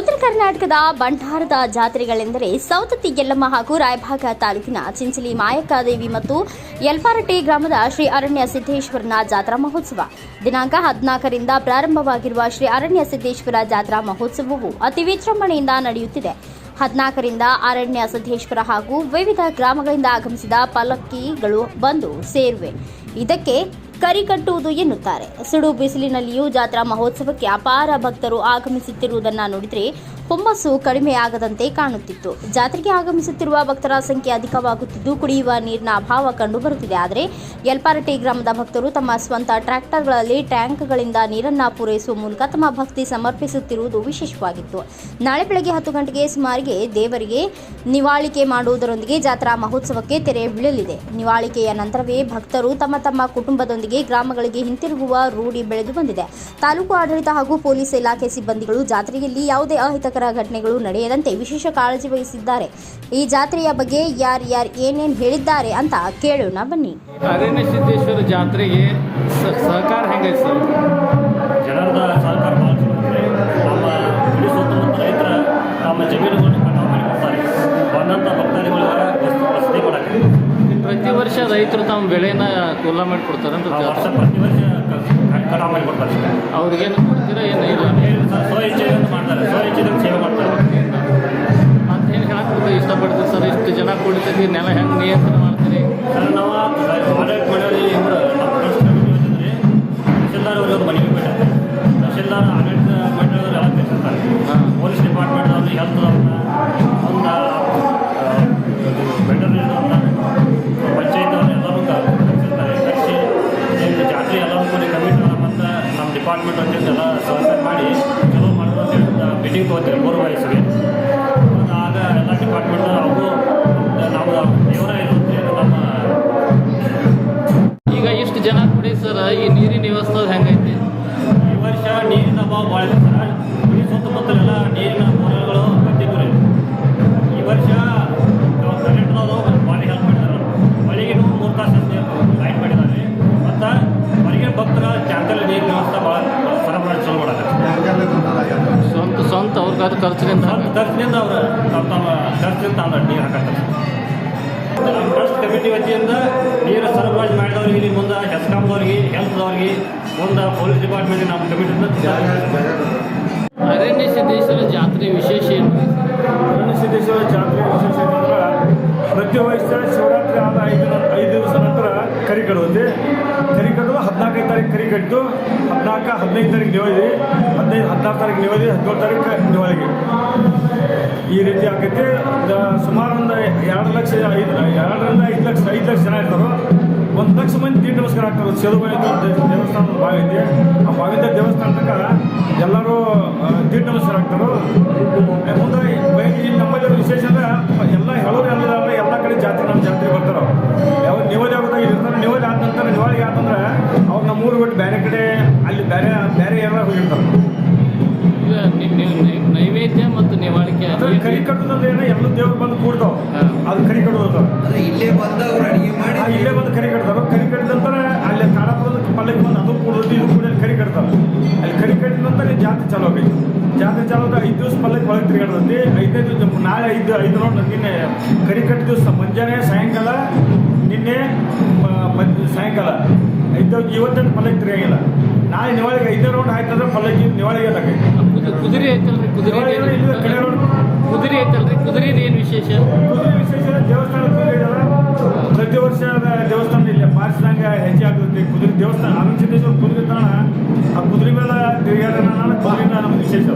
ಉತ್ತರ ಕರ್ನಾಟಕದ ಬಂಡಾರದ ಜಾತ್ರೆಗಳೆಂದರೆ ಸೌತತಿ ಯಲ್ಲಮ್ಮ ಹಾಗೂ ರಾಯಭಾಗ ತಾಲೂಕಿನ ಚಿಂಚಲಿ ಮಾಯಕ್ಕಾದೇವಿ ಮತ್ತು ಯಲ್ಪಾರಟ್ಟಿ ಗ್ರಾಮದ ಶ್ರೀ ಅರಣ್ಯ ಸಿದ್ದೇಶ್ವರನ ಜಾತ್ರಾ ಮಹೋತ್ಸವ. ದಿನಾಂಕ ಹದಿನಾಲ್ಕರಿಂದ ಪ್ರಾರಂಭವಾಗಿರುವ ಶ್ರೀ ಅರಣ್ಯ ಸಿದ್ದೇಶ್ವರ ಜಾತ್ರಾ ಮಹೋತ್ಸವವು ಅತಿ ವಿಜೃಂಭಣೆಯಿಂದ ನಡೆಯುತ್ತಿದೆ. ಹದಿನಾಲ್ಕರಿಂದ ಅರಣ್ಯ ಸಿದ್ದೇಶ್ವರ ಹಾಗೂ ವಿವಿಧ ಗ್ರಾಮಗಳಿಂದ ಆಗಮಿಸಿದ ಪಲ್ಲಕ್ಕಿಗಳು ಬಂದು ಸೇರುವೆ. ಇದಕ್ಕೆ ಕರಿಕಟ್ಟುವುದು ಎನ್ನುತ್ತಾರೆ. ಸುಡು ಬಿಸಿಲಿನಲ್ಲಿಯೂ ಜಾತ್ರಾ ಮಹೋತ್ಸವಕ್ಕೆ ಅಪಾರ ಭಕ್ತರು ಆಗಮಿಸುತ್ತಿರುವುದನ್ನು ನೋಡಿದರೆ ಹುಮ್ಮಸ್ಸು ಕಡಿಮೆಯಾಗದಂತೆ ಕಾಣುತ್ತಿತ್ತು. ಜಾತ್ರೆಗೆ ಆಗಮಿಸುತ್ತಿರುವ ಭಕ್ತರ ಸಂಖ್ಯೆ ಅಧಿಕವಾಗುತ್ತಿದ್ದು, ಕುಡಿಯುವ ನೀರಿನ ಅಭಾವ ಕಂಡುಬರುತ್ತಿದೆ. ಆದರೆ ಯಲ್ಪಾರಟ್ಟಿ ಗ್ರಾಮದ ಭಕ್ತರು ತಮ್ಮ ಸ್ವಂತ ಟ್ರ್ಯಾಕ್ಟರ್ಗಳಲ್ಲಿ ಟ್ಯಾಂಕ್ಗಳಿಂದ ನೀರನ್ನು ಪೂರೈಸುವ ಮೂಲಕ ತಮ್ಮ ಭಕ್ತಿ ಸಮರ್ಪಿಸುತ್ತಿರುವುದು ವಿಶೇಷವಾಗಿತ್ತು. ನಾಳೆ ಬೆಳಗ್ಗೆ ಹತ್ತು ಗಂಟೆಗೆ ಸುಮಾರಿಗೆ ದೇವರಿಗೆ ನಿವಾಳಿಕೆ ಮಾಡುವುದರೊಂದಿಗೆ ಜಾತ್ರಾ ಮಹೋತ್ಸವಕ್ಕೆ ತೆರೆ ಬೀಳಲಿದೆ. ನಿವಾಳಿಕೆಯ ನಂತರವೇ ಭಕ್ತರು ತಮ್ಮ ತಮ್ಮ ಕುಟುಂಬದೊಂದಿಗೆ ಗ್ರಾಮಗಳಿಗೆ ಹಿಂತಿರುಗುವ ರೂಢಿ ಬೆಳೆದು ಬಂದಿದೆ. ತಾಲೂಕು ಆಡಳಿತ ಹಾಗೂ ಪೊಲೀಸ್ ಇಲಾಖೆ ಸಿಬ್ಬಂದಿಗಳು ಜಾತ್ರೆಯಲ್ಲಿ ಯಾವುದೇ ಅಹಿತಕರ ಘಟನೆಗಳು ನಡೆಯದಂತೆ ವಿಶೇಷ ಕಾಳಜಿ ವಹಿಸಿದ್ದಾರೆ. ಈ ಜಾತ್ರೆಯ ಬಗ್ಗೆ ಯಾರು ಯಾರು ಏನೇನು ಹೇಳಿದ್ದಾರೆ ಅಂತ ಕೇಳೋಣ ಬನ್ನಿ. ಅರಣ್ಯ ಸಿದ್ದೇಶ್ವರ ಜಾತ್ರೆಗೆ ಸಹಕಾರ ಹೆಂಗೈತೆ ಸರ್? ಜನರದ ಸಹಕಾರ ಭಾಳ ಚಲೋ ಇದೆ ನಮ್ಮ ಇಡೀ ಸುತ್ತಮುತ್ತ ರೈತರ ತಮ್ಮ ಜಮೀನುಗಳನ್ನು ಕಟಾವು ಮಾಡಿ ಕೊಡ್ತಾರೆ ಬಂದಂಥ ಭಕ್ತಾದಿಗಳಿಗೆ ವಸ್ತು ವಸತಿ ಮಾಡಕ್ಕೆ. ಪ್ರತಿ ವರ್ಷ ರೈತರು ತಮ್ಮ ಬೆಳೆನ ಕೊಲ್ಲ ಮಾಡಿ ಕೊಡ್ತಾರೆ ಅಂತ ವರ್ಷ ಪ್ರತಿ ವರ್ಷ ಕ- ಕ- ಕಟಾವು ಮಾಡಿ ಕೊಡ್ತಾರೆ ಅವ್ರಿಗೇನು ಕೊಡ್ತೀರಾ ಏನು ಇಲ್ಲ? ಮಾಡ್ತಾರೆ ಸ್ವ ಇಚ್ಛೆಯಿಂದ ಸೇವೆ ಜಾತ್ರೆ ಎಲ್ಲರೂ ಕೂಡ ಕಮಿಟಿ ಮತ್ತು ನಮ್ಮ ಡಿಪಾರ್ಟ್ಮೆಂಟ್ ಅಂತ ಎಲ್ಲ ಸಹಕಾರ ಮಾಡಿ ಚಲೋ ಹೇಳಿ ಮೀಟಿಂಗ್ ತೊಗೋತೀವಿ ಮೂರು ವಯಸ್ಸಿಗೆ. ಆಗ ಎಲ್ಲ ಡಿಪಾರ್ಟ್ಮೆಂಟ್ ಅವರು ನಾವು ದೇವರ ಇರುತ್ತೆ ನಮ್ಮ ಈಗ ಇಷ್ಟು ಜನ ಕೂಡಿ ಸರ್ ಈ ನೀರಿನ ವ್ಯವಸ್ಥೆ ಹೆಂಗೈತಿ? ಈ ವರ್ಷ ನೀರಿನ ಅಭಾವ ಭಾಳ ಸ್ವಂತ ಅದು ಖರ್ಚಿನಿಂದ ಖರ್ಚಿನಿಂದ ಅವರು ತಮ್ಮ ತಮ್ಮ ಖರ್ಚಿನಿಂದ ಅವ್ರು ನೀರು ಹಾಕತ್ತಾರೆ ನಮ್ಮ ಟ್ರಸ್ಟ್ ಕಮಿಟಿ ವತಿಯಿಂದ ನೀರು ಸರಬರಾಜು ಮಾಡಿದವ್ರಿಗೆ ಇಲ್ಲಿ ಮುಂದೆ ಹೆಸ್ಕಾಮ್ದವ್ರಿಗೆ ಹೆಲ್ತ್ದವ್ರಿಗೆ ಮುಂದೆ ಪೊಲೀಸ್ ಡಿಪಾರ್ಟ್ಮೆಂಟ್ ನಮ್ಮ ಕಮಿಟಿಯಿಂದ ಅರಣ್ಯ ಸಿದ್ದೇಶ್ವರ ಜಾತ್ರೆ ವಿಶೇಷ ಏನು? ಸಿದ್ದೇಶ್ವರ ಜಾತ್ರೆ ವಿಶೇಷ ಏನಂದ್ರೆ ಪ್ರತಿ ವರ್ಷ ಶಿವರಾತ್ರಿ ಆದ ಐದು ಐದು ದಿವಸ ನಂತರ ಕರಿ ಹದಿನಾಲ್ಕೈದು ತಾರೀಕು ಕರಿ ಕಟ್ಟು ಹದಿನಾಲ್ಕು, ಹದಿನೈದು ತಾರೀಕು ನಿವಾಳಿ ಹದಿನೈದು ಹದಿನಾರು ತಾರೀಕು ನಿವಾಳಿ ಹದಿನೇಳು ತಾರೀಕು ನಿವಾಳಿಗೆ. ಈ ರೀತಿ ಆಗೈತೆ ಸುಮಾರು ಒಂದು ಎರಡು ಲಕ್ಷ, ಐದು, ಎರಡರಿಂದ ಐದು ಲಕ್ಷ ಐದು ಲಕ್ಷ ಜನ ಇರ್ತಾರೋ, ಒಂದು ಲಕ್ಷ ಮಂದಿ ದೀಡ್ ನಮಸ್ಕಾರ ಆಗ್ತಾರೆ ಸೇದುಬಾಯಿ ದೇವಸ್ಥಾನ ಭಾಗ ಐತಿ. ಆ ಭಾಗದ ದೇವಸ್ಥಾನ ತನಕ ಎಲ್ಲರೂ ದೀಡ್ ನಮಸ್ಕಾರ ಆಗ್ತಾರೆ. ಮುಂದೆ ಇಲ್ಲಿ ನಮ್ಮಲ್ಲಿ ವಿಶೇಷ ಬೇರೆ ಬೇರೆ ಎಲ್ಲ ಹೋಗಿರ್ತಾರೆ? ನೈವೇದ್ಯ ಮತ್ತು ನಿವಾಳಿಕೆ ಕರಿ ಕಟ್ಟೋದಂದ್ರೆ ಏನೋ ಎಲ್ಲ ದೇವ್ರು ಬಂದು ಕೂಡ್ತಾವ. ಅದು ಕರಿ ಕಟ್ಟೋದು ಇಲ್ಲೇ ಬಂದು ಅವ್ರು ಅಡಿಗೆ ಮಾಡಿ ಇಲ್ಲೇ ಬಂದು ಕರಿ ಕಟ್ತಾರೆ. ಕರಿ ಕಟ್ಟಿದ ನಂತರ ಅಲ್ಲಿ ಕಾಡಪುರದ ಪಲ್ಲಕ್ಕೆ ಬಂದು ಅದು ಕೂಡೋದು ಇದು ಕೂಡ ಅಲ್ಲಿ ಕರಿ ಕಟ್ತಾರೆ. ಅಲ್ಲಿ ಕರಿ ಕಟ್ಟಿದ ನಂತರ ಜಾತ್ರೆ ಚಾಲು ಆಗೈತಿ ಜಾತ್ರೆ ಚಾಲು ಆದ ಐದು ದಿವಸ ಪಲ್ಲಕ್ಕೆ ಒಳಗೆ ತಿರುಗಾಡ್ತೈತಿ. ಐದನೇ ದಿವಸ ನಾಳೆ ಐದು ಐದು ನೋಡಿ ನಿನ್ನೆ ಕರಿ ಕಟ್ಟಿದ ದಿವಸ ಮುಂಜಾನೆ ಸಾಯಂಕಾಲ ನಿನ್ನೆ ಸಾಯಂಕಾಲ. ಐದು ಇವತ್ತೆಂಟು ಪಲ್ಲಕ್ಕೆ ತಿರುಗಾಗಿಲ್ಲ. ನಾಳೆ ನಿವಾಳಿಗೆ ಐದನೇ ರೌಂಡ್ ಆಯ್ತಂದ್ರೆ ಪಲ್ಲಕ್ಕಿ ನಿವಾಳಿಗೆ ಕುದುರೆ ಐತಲ್ರಿ ಕುದುರೆ. ಕುದುರೆ ಐತಲ್ರಿ ಕುದುರೆ ಏನು ವಿಶೇಷ ಕುದುರೆ ವಿಶೇಷ ದೇವಸ್ಥಾನ ಕುದುರೆ. ಪ್ರತಿ ವರ್ಷ ದೇವಸ್ಥಾನ ಇಲ್ಲಿ ಪಾರಿಸಿದಂಗ ಹೆಜ್ಜೆ ಆಗುತ್ತೆ ಕುದುರೆ ದೇವಸ್ಥಾನ ಅರುಣ್ ಸಿದ್ದೇಶ್ವರ ಕುದುರೆ ತಾಣ ಆ ಕುದುರೆ ಮೇಲೆ ತಿರುಗಾಡ ಕುದುರೆ ನಮ್ಗೆ ವಿಶೇಷ.